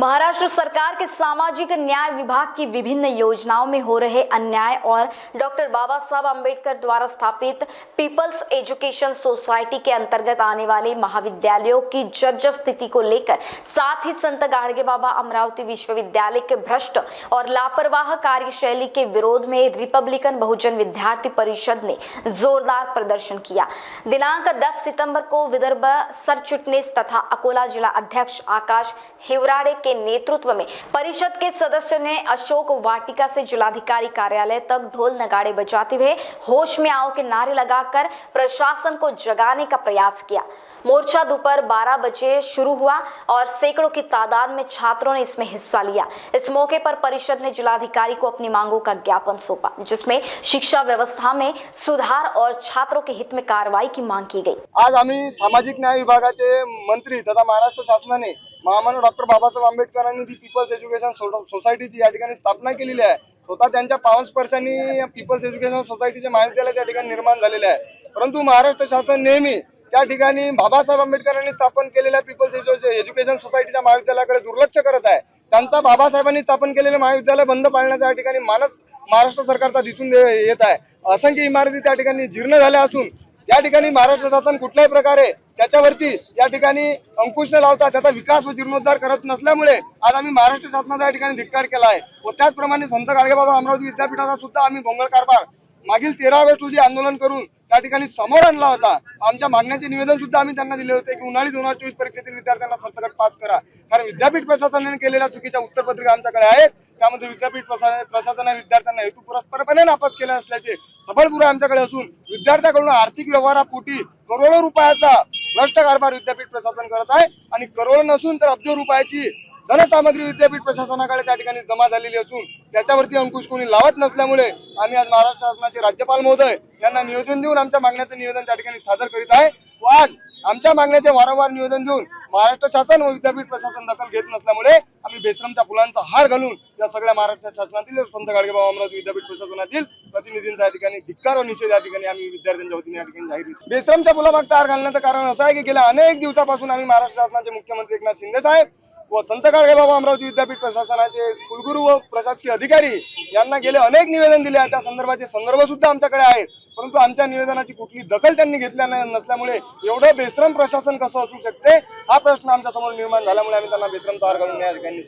महाराष्ट्र सरकार के सामाजिक न्याय विभाग की विभिन्न योजनाओं में हो रहे अन्याय और डॉक्टर बाबा साहब अंबेडकर द्वारा स्थापित पीपल्स एजुकेशन सोसाइटी के अंतर्गत आने वाले महाविद्यालयों की जर्जर स्थिति को लेकर साथ ही संत गाड़गे बाबा अमरावती विश्वविद्यालय के भ्रष्ट और लापरवाह कार्यशैली के विरोध में रिपब्लिकन बहुजन विद्यार्थी परिषद ने जोरदार प्रदर्शन किया। दिनांक 10 सितंबर को विदर्भ सर चिटनीस तथा अकोला जिला अध्यक्ष आकाश हिवराड़े के नेतृत्व में परिषद के सदस्यों ने अशोक वाटिका से जिलाधिकारी कार्यालय तक ढोल नगाड़े बजाते हुए होश में आओ के नारे लगाकर प्रशासन को जगाने का प्रयास किया। मोर्चा दोपहर 12 बजे शुरू हुआ और सैकड़ों की तादाद में छात्रों ने इसमें हिस्सा लिया। इस मौके पर परिषद ने जिलाधिकारी को अपनी मांगों का ज्ञापन सौंपा, जिसमें शिक्षा व्यवस्था में सुधार और छात्रों के हित में कार्रवाई की मांग की गई। आज आम्ही सामाजिक न्याय विभागाचे मंत्री तथा महाराष्ट्र शासनाने महामानव डॉक्टर बाबासाहेब आंबेडकरांनी ती पीपल्स एज्युकेशन सोसायटीची या ठिकाणी स्थापना केलेली आहे स्वतः त्यांच्या पावनस्पर्शांनी पीपल्स एज्युकेशन सोसायटीचे महाविद्यालय त्या ठिकाणी निर्माण झालेले आहे. परंतु महाराष्ट्र शासन नेहमी त्या ठिकाणी बाबासाहेब आंबेडकरांनी स्थापन केलेल्या पीपल्स एज्युकेशन सोसायटीच्या महाविद्यालयाकडे दुर्लक्ष करत आहे. त्यांचा बाबासाहेबांनी स्थापन केलेलं महाविद्यालय बंद पाळण्याचा या ठिकाणी मानस महाराष्ट्र सरकारचा दिसून येत आहे. असंख्य इमारती त्या ठिकाणी जीर्ण झाल्या असून या ठिकाणी महाराष्ट्र शासन कुठल्याही प्रकारे त्याच्यावरती या ठिकाणी अंकुश न लावता त्याचा विकास व जीर्णोद्धार करत नसल्यामुळे आज आम्ही महाराष्ट्र शासनाचा या ठिकाणी धिक्कार केला आहे. व त्याचप्रमाणे संत गाडगेबाबा अमरावती विद्यापीठाचा सुद्धा आम्ही भोंगळ कारभार मागील तेरा ऑगस्ट रोजी आंदोलन करून त्या ठिकाणी समोर आणला होता. आमच्या मागण्याचे निवेदन सुद्धा आम्ही त्यांना दिले होते की उन्हाळी दोन हजार चोवीस परीक्षेतील विद्यार्थ्यांना सरसकट पास करा. कारण विद्यापीठ प्रशासनाने केलेल्या चुकीच्या उत्तरपत्रिका आमच्याकडे आहेत. त्यामध्ये विद्यापीठ प्रशासनाने विद्यार्थ्यांना हेतुपुरस्परपणे नापास केले असल्याचे सबळ आमच्याकडे असून विद्यार्थ्याकडून आर्थिक व्यवहारापोटी करोडो रुपयाचा भ्रष्ट कारभार विद्यापीठ प्रशासन करत आहे. आणि करोड नसून तर अब्ज रुपयाची धनसामग्री विद्यापीठ प्रशासनाकडे त्या ठिकाणी जमा झालेली असून त्याच्यावरती अंकुश कोणी लावत नसल्यामुळे आम्ही आज महाराष्ट्र शासनाचे राज्यपाल महोदय यांना निवेदन देऊन आमच्या मागण्याचं निवेदन त्या ठिकाणी सादर करीत आहे. व आज आमच्या मागण्याचे वारंवार निवेदन देऊन महाराष्ट्र शासन व विद्यापीठ प्रशासन दखल घेत नसल्यामुळे आम्ही बेसरमच्या फुलांचा हार घालून या सगळ्या महाराष्ट्र शासनातील संत गाडगेबाबा अमरावती विद्यापीठ प्रशासनातील प्रतिनिधींचा या ठिकाणी धिक्कार व निषेध या ठिकाणी आम्ही विद्यार्थ्यांच्या वतीने या ठिकाणी जाहीर केला. बेश्रमच्या फुलामागचा हार घालण्याचं कारण असं आहे की गेल्या अनेक दिवसापासून आम्ही महाराष्ट्र शासनाचे मुख्यमंत्री एकनाथ शिंदे साहेब व संत गाडगेबाबा अमरावती विद्यापीठ प्रशासनाचे कुलगुरू व प्रशासकीय अधिकारी यांना गेले अनेक निवेदन दिले आहे त्या संदर्भाचे संदर्भ सुद्धा आमच्याकडे आहेत परंतु आमच्या निवेदनाची कुठली दखल त्यांनी घेतल्या नाही- नसल्यामुळे एवढं बेश्रम प्रशासन कसं असू शकते हा प्रश्न आमच्यासमोर निर्माण झाल्यामुळे आम्ही त्यांना बेश्रम तयार करून या ठिकाणी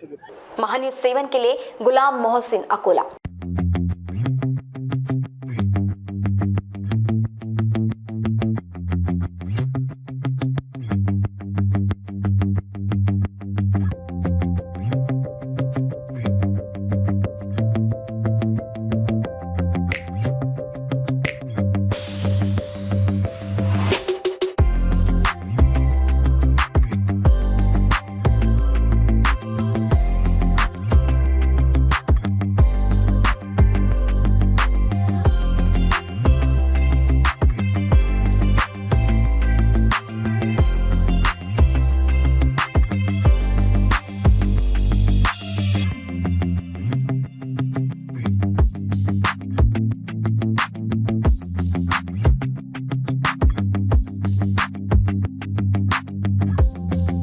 महान्यूज सेवन केले गुलाम मोहसिन अकोला।